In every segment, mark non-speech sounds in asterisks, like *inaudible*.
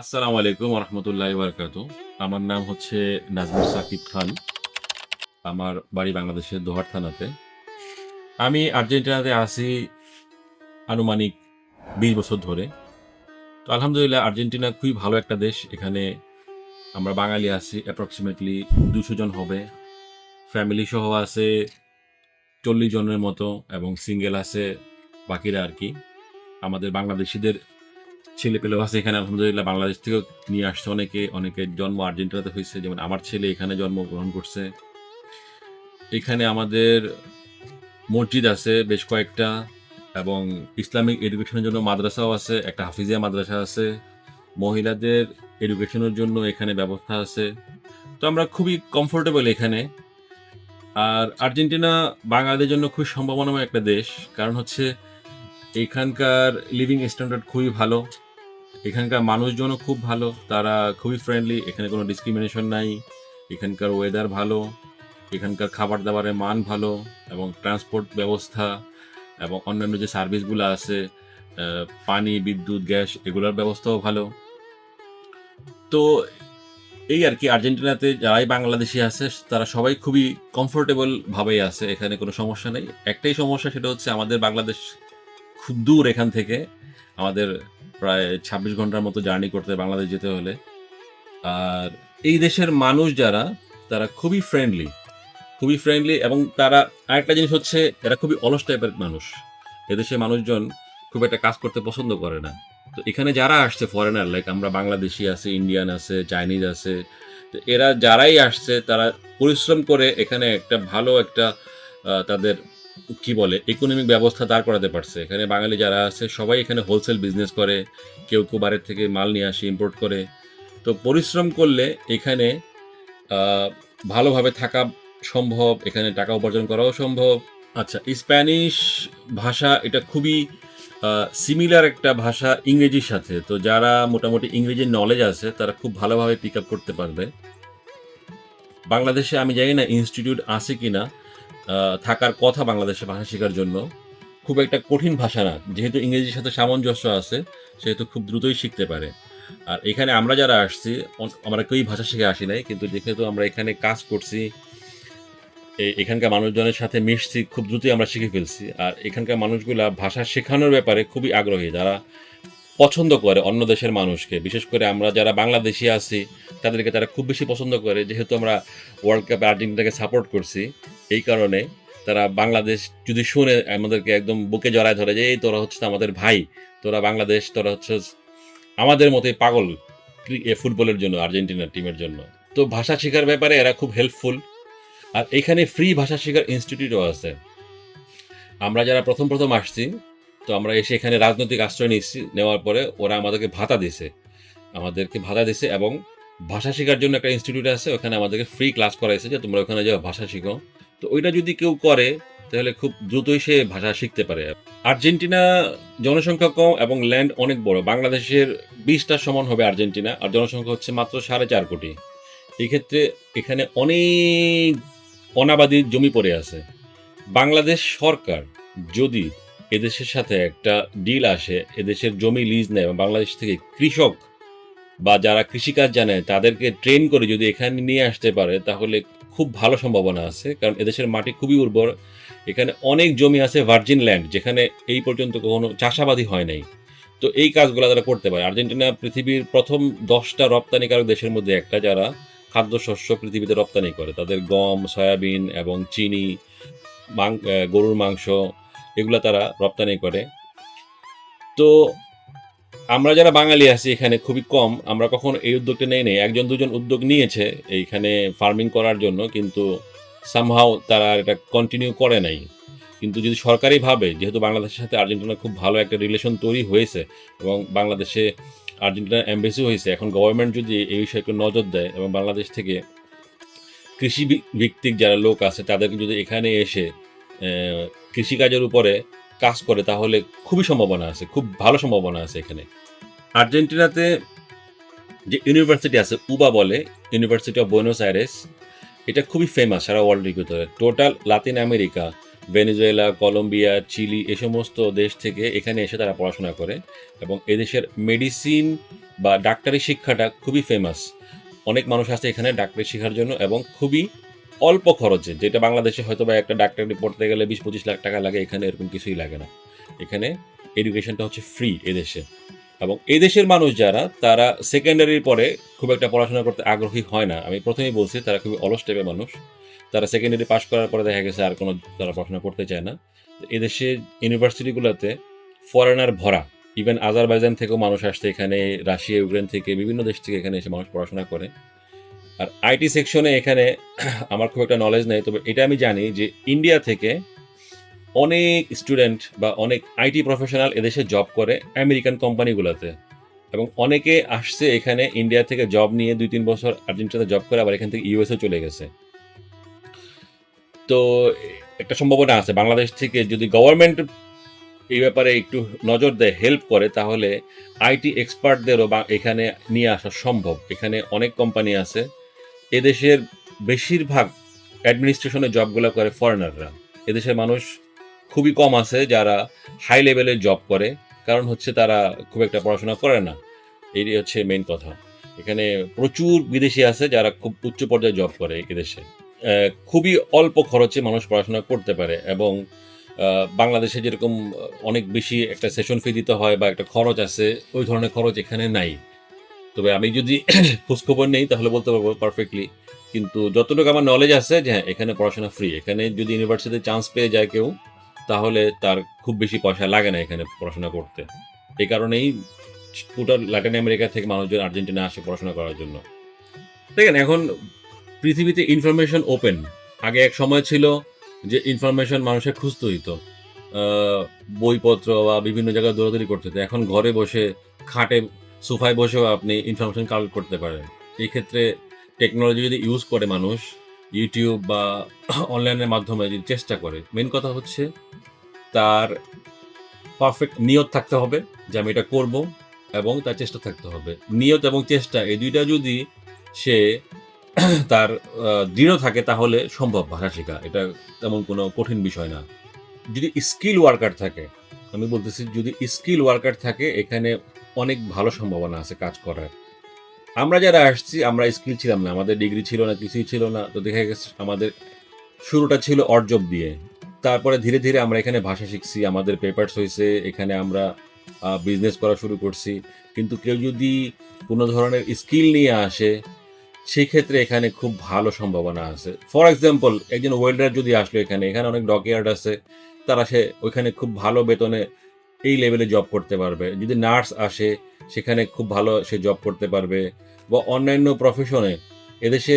আসসালামু আলাইকুম রহমতুল্লাহ বরকাত আমার নাম হচ্ছে নাজমুল সাকিব খান। আমার বাড়ি বাংলাদেশের দোহার থানাতে। আমি আর্জেন্টিনাতে আছি আনুমানিক বিশ বছর ধরে। তো আলহামদুলিল্লাহ, আর্জেন্টিনা খুবই ভালো একটা দেশ। এখানে আমরা বাঙালি আছি অ্যাপ্রক্সিমেটলি দুশো জন হবে। ফ্যামিলি সহ আছে চল্লিশ জনের মতো এবং সিঙ্গেল আছে বাকিরা আর কি। আমাদের বাংলাদেশিদের ছেলে পেলেও আছে এখানে, আলহামদুলিল্লাহ বাংলাদেশ থেকেও নিয়ে আসছে অনেকে অনেকের জন্ম আর্জেন্টিনাতে হয়েছে, যেমন আমার ছেলে এখানে জন্মগ্রহণ করছে। এখানে আমাদের মসজিদ আছে, বেশ কয়েকটা, এবং ইসলামিক এডুকেশনের জন্য মাদ্রাসাও আছে, একটা হাফিজিয়া মাদ্রাসা আছে। মহিলাদের এডুকেশনের জন্য এখানে ব্যবস্থা আছে। তো আমরা খুবই কমফোর্টেবল এখানে। আর আর্জেন্টিনা বাঙালিদের জন্য খুব সম্ভাবনাময় একটা দেশ, কারণ হচ্ছে এখানকার লিভিং স্ট্যান্ডার্ড খুবই ভালো। এখানকার মানুষজনও খুব ভালো, তারা খুবই ফ্রেন্ডলি এখানে কোনো ডিসক্রিমিনেশন নাই, এখানকার ওয়েদার ভালো, এখানকার খাবার দাবারের মান ভালো এবং ট্রান্সপোর্ট ব্যবস্থা এবং অন্যান্য যে সার্ভিসগুলো আছে পানি, বিদ্যুৎ, গ্যাস, এগুলোর ব্যবস্থাও ভালো। তো এই আর কি, আর্জেন্টিনাতে যারাই বাংলাদেশি আছে, তারা সবাই খুবই কমফোর্টেবল ভাবেই আছে, এখানে কোনো সমস্যা নেই। একটাই সমস্যা সেটা হচ্ছে আমাদের বাংলাদেশ খুব দূর এখান থেকে, আমাদের প্রায় ছাব্বিশ ঘণ্টার মতো জার্নি করতে বাংলাদেশ যেতে হলে। আর এই দেশের মানুষ যারা, তারা খুবই ফ্রেন্ডলি খুবই ফ্রেন্ডলি এবং তারা আরেকটা জিনিস হচ্ছে, এরা খুবই অলস টাইপের মানুষ। এদেশের মানুষজন খুব একটা কাজ করতে পছন্দ করে না। তো এখানে যারা আসছে ফরেনার লাইক আমরা বাংলাদেশি আছে ইন্ডিয়ান আছে চাইনিজ আছে, তো এরা যারাই আসছে, তারা পরিশ্রম করে এখানে একটা ভালো একটা তাদের কি বলে ইকোনমিক ব্যবস্থা দাঁড় করাতে পারছে। এখানে বাঙালি যারা আছে সবাই এখানে হোলসেল বিজনেস করে কেউ কেউ বাইরের থেকে মাল নিয়ে আসে ইম্পোর্ট করে। তো পরিশ্রম করলে এখানে ভালোভাবে থাকা সম্ভব এখানে টাকা উপার্জন করাও সম্ভব। আচ্ছা স্প্যানিশ ভাষা এটা খুবই সিমিলার একটা ভাষা ইংরেজির সাথে। তো যারা মোটামুটি ইংরেজির নলেজ আছে তারা খুব ভালোভাবে পিক আপ করতে পারবে। বাংলাদেশে আমি জানি না ইনস্টিটিউট আছে কিনা আহ, থাকার কথা বাংলাদেশে ভাষা শেখার জন্য। খুব একটা কঠিন ভাষা না, যেহেতু ইংরেজির সাথে সামঞ্জস্য আছে, সেহেতু খুব দ্রুতই শিখতে পারে। আর এখানে আমরা যারা আসছি আমরা কেউই ভাষা শিখে আসি নাই, কিন্তু যেহেতু আমরা এখানে কাজ করছি এখানকার মানুষজনের সাথে মিশছি, খুব দ্রুতই আমরা শিখে ফেলছি। আর এখানকার মানুষগুলা ভাষা শেখানোর ব্যাপারে খুবই আগ্রহী। যারা পছন্দ করে অন্য দেশের মানুষকে। বিশেষ করে আমরা যারা বাংলাদেশি আছি, তাদেরকে তারা খুব বেশি পছন্দ করে। যেহেতু আমরা ওয়ার্ল্ড কাপে আর্জেন্টিনাকে সাপোর্ট করছি, এই কারণে তারা বাংলাদেশ যদি শুনে আমাদেরকে একদম বুকে জড়ায় ধরে যে, এই তোরা হচ্ছে আমাদের ভাই, তোরা বাংলাদেশ, তোরা হচ্ছে আমাদের মতোই পাগল ফুটবলের জন্য আর্জেন্টিনার টিমের জন্য। তো ভাষা শেখার ব্যাপারে এরা খুব হেল্পফুল আর এখানে ফ্রি ভাষা শেখার ইনস্টিটিউটও আছে। আমরা যারা প্রথম প্রথম আসছি তো আমরা এসে এখানে রাজনৈতিক আশ্রয় নিচ্ছি নেওয়ার পরে ওরা আমাদেরকে ভাতা দিছে আমাদেরকে ভাতা দিছে এবং ভাষা শেখার জন্য একটা ইনস্টিটিউট আছে, ওখানে আমাদেরকে ফ্রি ক্লাস করাইছে যে তোমরা ওখানে যাও, ভাষা শিখো। তো ওইটা যদি কেউ করে, তাহলে খুব দ্রুতই সে ভাষা শিখতে পারে। আর্জেন্টিনা জনসংখ্যা কম এবং ল্যান্ড অনেক বড়। বাংলাদেশের বিশটা সমান হবে আর্জেন্টিনা, আর জনসংখ্যা হচ্ছে মাত্র সাড়ে চার কোটি। এক্ষেত্রে এখানে অনেক অনাবাদী জমি পড়ে আছে। বাংলাদেশ সরকার যদি এদেশের সাথে একটা ডিল আসে, এদেশের জমি লিজ নেয় এবং বাংলাদেশ থেকে কৃষক বা যারা কৃষিকাজ জানে তাদেরকে ট্রেন করে যদি এখানে নিয়ে আসতে পারে, তাহলে খুব ভালো সম্ভাবনা আছে। কারণ এদেশের মাটি খুবই উর্বর। এখানে অনেক জমি আছে ভার্জিন ল্যান্ড যেখানে এই পর্যন্ত কখনো চাষাবাদই হয় নাই। তো এই কাজগুলো তারা করতে পারে। আর্জেন্টিনা পৃথিবীর প্রথম দশটা রপ্তানিকারক দেশের মধ্যে একটা, যারা খাদ্যশস্য পৃথিবীতে রপ্তানি করে। তাদের গম, সয়াবিন এবং চিনি গরুর মাংস এগুলো তারা রপ্তানি করে। তো আমরা যারা বাঙালি আছি এখানে খুবই কম, আমরা কখন এই উদ্যোগটা নেই নেই। একজন, দুজন উদ্যোগ নিয়েছে এইখানে ফার্মিং করার জন্য, কিন্তু সামহাও তারা এটা কন্টিনিউ করে নাই। কিন্তু যদি সরকারিভাবে যেহেতু বাংলাদেশের সাথে আর্জেন্টিনার খুব ভালো একটা রিলেশন তৈরি হয়েছে এবং বাংলাদেশে আর্জেন্টিনার এম্বাসি হয়েছে, এখন গভর্নমেন্ট যদি এই বিষয়ে একটু নজর দেয় এবং বাংলাদেশ থেকে কৃষি ভিত্তিক যারা লোক আছে, তাদেরকে যদি এখানে এসে কৃষিকাজের উপরে কাজ করে, তাহলে খুবই সম্ভাবনা আছে, খুব ভালো সম্ভাবনা আছে এখানে। আর্জেন্টিনাতে যে ইউনিভার্সিটি আছে, উবা বলে, ইউনিভার্সিটি অফ বুয়েনোস আইরেস, এটা খুবই ফেমাস সারা ওয়ার্ল্ডের ভিতরে total Latin America Venezuela Colombia Chile এ সমস্ত দেশ থেকে এখানে এসে তারা পড়াশোনা করে এবং এদেশের মেডিসিন বা ডাক্তারি শিক্ষাটা খুবই ফেমাস অনেক মানুষ আসে এখানে ডাক্তারি শেখার জন্য এবং খুবই অল্প খরচে, যেটা বাংলাদেশে হয়তো বা একটা ডাক্তারি পড়তে গেলে বিশ পঁচিশ লাখ টাকা লাগে, এখানে এরকম কিছুই লাগে না। এখানে এডুকেশনটা হচ্ছে ফ্রি এদেশে। এবং এদেশের মানুষ যারা, তারা সেকেন্ডারির পরে খুব একটা পড়াশোনা করতে আগ্রহী হয় না। আমি প্রথমেই বলছি, তারা খুবই অলস টাইপের মানুষ। তারা সেকেন্ডারি পাশ করার পরে দেখা গেছে আর কোনো তারা পড়াশোনা করতে চায় না। এদেশের ইউনিভার্সিটিগুলোতে ফরেনার ভরা ইভেন আজারবাইজান থেকেও মানুষ আসছে এখানে রাশিয়া ইউক্রেন থেকে, বিভিন্ন দেশ থেকে এখানে এসে মানুষ পড়াশোনা করে। আর আইটি সেকশনে এখানে *clears throat* আমার খুব একটা নলেজ নেই, তবে এটা আমি জানি যে ইন্ডিয়া থেকে অনেক স্টুডেন্ট বা অনেক আইটি প্রফেশনাল এদেশে জব করে আমেরিকান কোম্পানিগুলোতে এবং অনেকে আসছে এখানে ইন্ডিয়া থেকে জব নিয়ে দুই তিন বছর আর্জেন্টিনাতে জব করে, আবার এখান থেকে ইউএসএ চলে গেছে। তো একটা সম্ভাবনা আছে, বাংলাদেশ থেকে যদি গভর্নমেন্ট এই ব্যাপারে একটু নজর দেয় হেল্প করে, তাহলে আইটি এক্সপার্টদেরও বা এখানে নিয়ে আসা সম্ভব। এখানে অনেক কোম্পানি আছে। এদেশের বেশিরভাগ অ্যাডমিনিস্ট্রেশনের জবগুলো করে ফরেনাররা এদেশের মানুষ খুবই কম আছে যারা হাই লেভেলের জব করে, কারণ হচ্ছে তারা খুব একটা পড়াশোনা করে না। এই হচ্ছে মেইন কথা। এখানে প্রচুর বিদেশি আছে যারা খুব উচ্চ পর্যায়ে জব করে এদেশে। খুবই অল্প খরচে মানুষ পড়াশোনা করতে পারে এবং বাংলাদেশে যেরকম অনেক বেশি একটা সেশন ফি দিতে হয় বা একটা খরচ আছে, ওই ধরনের খরচ এখানে নাই। তবে আমি যদি *clears throat* খোঁজখবর নেই, তাহলে বলতে পারব পারফেক্টলি কিন্তু যতটুকু আমার নলেজ আছে যে হ্যাঁ এখানে পড়াশোনা ফ্রি এখানে যদি ইউনিভার্সিটিতে চান্স পেয়ে যায় কেউ, তাহলে তার খুব বেশি পয়সা লাগে না এখানে পড়াশোনা করতে। এই কারণেই পুরো ল্যাটিন আমেরিকা থেকে মানুষজন আর্জেন্টিনা আসে পড়াশোনা করার জন্য। দেখেন, এখন পৃথিবীতে ইনফরমেশন ওপেন আগে এক সময় ছিল যে ইনফরমেশন মানুষের খুঁজতে হইতো। বইপত্র বা বিভিন্ন জায়গায় দৌড়াদৌড়ি করতে হতো এখন ঘরে বসে খাটে সোফায় বসেও আপনি ইনফরমেশন কালেক্ট করতে পারেন। এই ক্ষেত্রে টেকনোলজি যদি ইউজ করে মানুষ ইউটিউব বা অনলাইনের মাধ্যমে যদি চেষ্টা করে মেন কথা হচ্ছে তার পারফেক্ট নিয়ত থাকতে হবে যে আমি এটা করব এবং তার চেষ্টা থাকতে হবে। নিয়ত এবং চেষ্টা, এই দুইটা যদি সে *clears throat* তার দৃঢ় থাকে তাহলে সম্ভব ভাষা শেখা। এটা তেমন কোনো কঠিন বিষয় না। যদি স্কিল ওয়ার্কার থাকে আমি বলতেছি, যদি স্কিল ওয়ার্কার থাকে, এখানে অনেক ভালো সম্ভাবনা আছে কাজ করার। আমরা যারা আসছি, আমরা স্কিল ছিলাম না। আমাদের ডিগ্রি ছিল না, কিছুই ছিল না। তো দেখা গেছে, আমাদের শুরুটা ছিল অর্জব দিয়ে। তারপরে ধীরে ধীরে আমরা এখানে ভাষা শিখছি, আমাদের পেপারস হয়েছে, এখানে আমরা বিজনেস করা শুরু করছি। কিন্তু কেউ যদি কোনো ধরনের স্কিল নিয়ে আসে, সেক্ষেত্রে এখানে খুব ভালো সম্ভাবনা আছে। ফর এক্সাম্পল একজন ওয়েল্ডার যদি আসলো এখানে এখানে অনেক ডকইয়ার্ড আছে। তারা সে ওইখানে খুব ভালো বেতনে এই লেভেলে জব করতে পারবে। যদি নার্স আসে, সেখানে খুব ভালো সে জব করতে পারবে। বা অন্যান্য প্রফেশনে এদেশে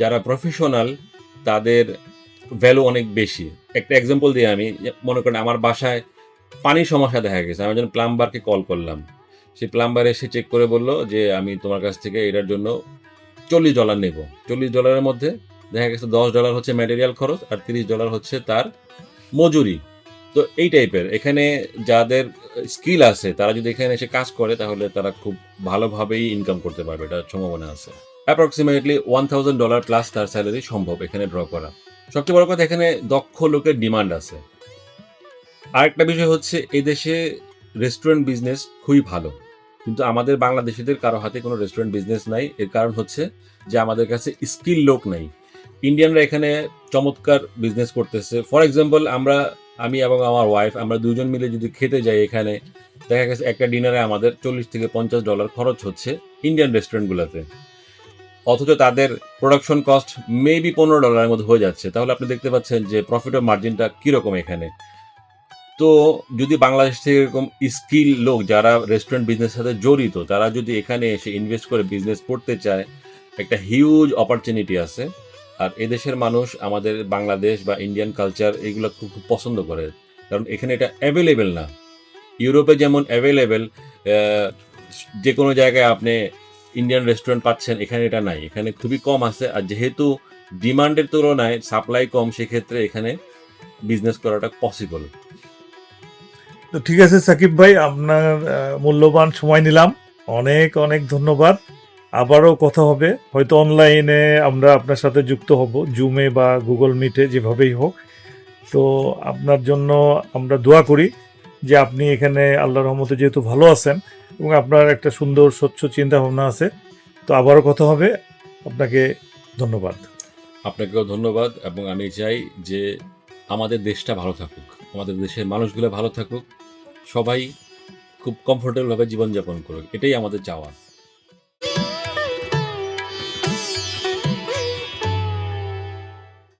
যারা প্রফেশনাল তাদের ভ্যালু অনেক বেশি। একটা এক্সাম্পল দিয়ে আমি মনে করেন আমার বাসায় পানির সমস্যা দেখা গেছে। আমি যখন প্লাম্বারকে কল করলাম। সেই প্লাম্বার এসে চেক করে বলল যে, আমি তোমার কাছ থেকে এটার জন্য চল্লিশ ডলার নেব। চল্লিশ ডলারের মধ্যে দেখা গেছে দশ ডলার হচ্ছে ম্যাটেরিয়াল খরচ আর তিরিশ ডলার হচ্ছে তার মজুরি। তো এই টাইপের এখানে যাদের স্কিল আছে, তারা যদি এখানে এসে কাজ করে, তাহলে তারা খুব ভালোভাবেই ইনকাম করতে পারবে। এটা সম্ভাবনা আছে। Approximately one thousand dollar plus তার স্যালারি সম্ভব এখানে ড্র করা। সবচেয়ে বড় কথা, এখানে দক্ষ লোকের ডিমান্ড আছে। আরেকটা বিষয় হচ্ছে এই দেশে রেস্টুরেন্ট বিজনেস খুবই ভালো। কিন্তু আমাদের বাংলাদেশিদের কারও হাতে কোনো রেস্টুরেন্ট বিজনেস নাই। এর কারণ হচ্ছে যে আমাদের কাছে স্কিল লোক নাই। ইন্ডিয়ানরা এখানে চমৎকার বিজনেস করতেছে। ফর এক্সাম্পল আমরা, আমি এবং আমার ওয়াইফ আমরা দুজন মিলে যদি খেতে যাই এখানে, দেখা গেছে একটা ডিনারে আমাদের চল্লিশ থেকে পঞ্চাশ ডলার খরচ হচ্ছে ইন্ডিয়ান রেস্টুরেন্টগুলোতে অথচ তাদের প্রোডাকশন কস্ট মেবি পনেরো ডলারের মধ্যে হয়ে যাচ্ছে। তাহলে আপনি দেখতে পাচ্ছেন যে প্রফিট অফ মার্জিনটা কীরকম এখানে। তো যদি বাংলাদেশ থেকে এরকম স্কিল লোক যারা রেস্টুরেন্ট বিজনেসের সাথে জড়িত, তারা যদি এখানে এসে ইনভেস্ট করে বিজনেস করতে চায়, একটা হিউজ অপরচুনিটি আছে। আর এদেশের মানুষ আমাদের বাংলাদেশ বা ইন্ডিয়ান কালচার এগুলো খুব খুব পছন্দ করে। কারণ এখানে এটা অ্যাভেলেবেল না। ইউরোপে যেমন অ্যাভেলেবেল যে কোনো জায়গায় আপনি ইন্ডিয়ান রেস্টুরেন্ট পাচ্ছেন, এখানে এটা নাই। এখানে খুবই কম আছে। আর যেহেতু ডিমান্ডের তুলনায় সাপ্লাই কম, সেক্ষেত্রে এখানে বিজনেস করাটা পসিবল তো ঠিক আছে সাকিব ভাই, আপনার মূল্যবান সময় নিলাম। অনেক অনেক ধন্যবাদ। আবারও কথা হবে। হয়তো অনলাইনে আমরা আপনার সাথে যুক্ত হব জুমে বা গুগল মিটে যেভাবেই হোক। তো আপনার জন্য আমরা দোয়া করি যে আপনি এখানে আল্লাহ রহমতে যেহেতু ভালো আছেন এবং আপনার একটা সুন্দর, স্বচ্ছ চিন্তা ভাবনা আছে, তো আবারও কথা হবে। আপনাকে ধন্যবাদ। আপনাকেও ধন্যবাদ এবং আমি চাই যে আমাদের দেশটা ভালো থাকুক, আমাদের দেশের মানুষগুলো ভালো থাকুক, সবাই খুব কমফোর্টেবলভাবে জীবনযাপন করুক, এটাই আমাদের চাওয়া।